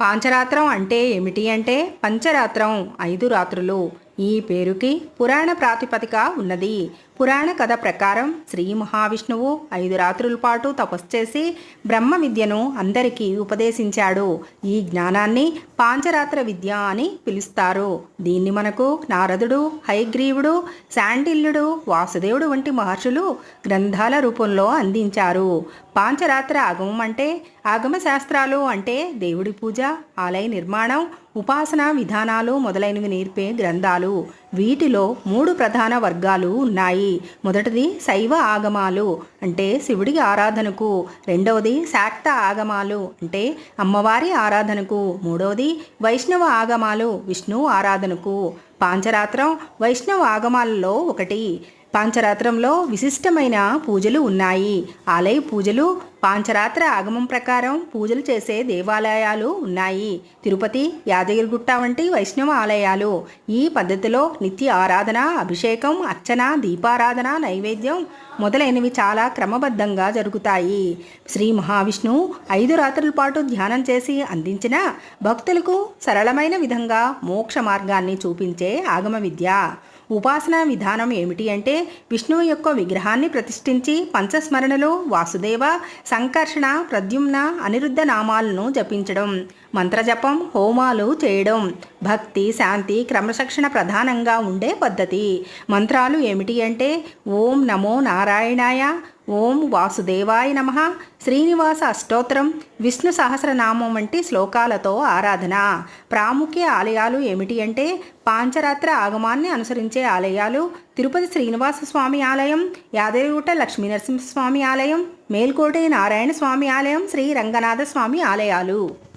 పాంచరాత్రం అంటే ఏమిటి అంటే పంచరాత్రం ఐదు రాత్రులు. ఈ పేరుకి పురాణ ప్రాతిపదిక ఉన్నది. పురాణ కథ ప్రకారం శ్రీ మహావిష్ణువు ఐదు రాత్రుల పాటు తపస్సు చేసి బ్రహ్మ విద్యను అందరికీ ఉపదేశించాడు. ఈ జ్ఞానాన్ని పాంచరాత్ర విద్య అని పిలుస్తారు. దీన్ని మనకు నారదుడు హైగ్రీవుడు శాండిల్యుడు వాసుదేవుడు వంటి మహర్షులు గ్రంథాల రూపంలో అందించారు. పాంచరాత్ర ఆగమం అంటే ఆగమ శాస్త్రాలు అంటే దేవుడి పూజ ఆలయ నిర్మాణం ఉపాసన విధానాలు మొదలైనవి నేర్పే గ్రంథాలు. వీటిలో మూడు ప్రధాన వర్గాలు ఉన్నాయి. మొదటిది శైవ ఆగమాలు అంటే శివుడి ఆరాధనకు. రెండవది శాక్త ఆగమాలు అంటే అమ్మవారి ఆరాధనకు. మూడవది వైష్ణవ ఆగమాలు విష్ణు ఆరాధనకు. పాంచరాత్రం వైష్ణవ ఆగమాలలో ఒకటి. పాంచరాత్రంలో విశిష్టమైన పూజలు ఉన్నాయి. ఆలయ పూజలు పాంచరాత్ర ఆగమం ప్రకారం పూజలు చేసే దేవాలయాలు ఉన్నాయి. తిరుపతి యాదగిరిగుట్ట వంటి వైష్ణవ ఆలయాలు. ఈ పద్ధతిలో నిత్య ఆరాధన అభిషేకం అర్చన దీపారాధన నైవేద్యం మొదలైనవి చాలా క్రమబద్ధంగా జరుగుతాయి. శ్రీ మహావిష్ణు ఐదు రాత్రుల పాటు ధ్యానం చేసి అందించిన భక్తులకు సరళమైన విధంగా మోక్ష మార్గాన్ని చూపించే ఆగమ విద్య ఉపాసనా విధానం ఏమిటి అంటే విష్ణువు యొక్క విగ్రహాన్ని ప్రతిష్ఠించి పంచస్మరణలు వాసుదేవ సంకర్షణ ప్రద్యుమ్న అనిరుద్ధ నామాలను జపించడం మంత్రజపం హోమాలు చేయడం భక్తి శాంతి క్రమశిక్షణ ప్రధానంగా ఉండే పద్ధతి. మంత్రాలు ఏమిటి అంటే ఓం నమో నారాయణాయ ఓం వాసుదేవాయ నమ. శ్రీనివాస అష్టోత్తరం. విష్ణు సహస్రనామం వంటి శ్లోకాలతో ఆరాధన. ప్రాముఖ్య ఆలయాలు ఏమిటి అంటే పాంచరాత్ర ఆగమాన్ని అనుసరించే ఆలయాలు తిరుపతి శ్రీనివాస స్వామి ఆలయం యాదగిరిగుట్ట లక్ష్మీ నరసింహస్వామి ఆలయం మేల్కోటే నారాయణ స్వామి ఆలయం శ్రీ రంగనాథ స్వామి ఆలయాలు.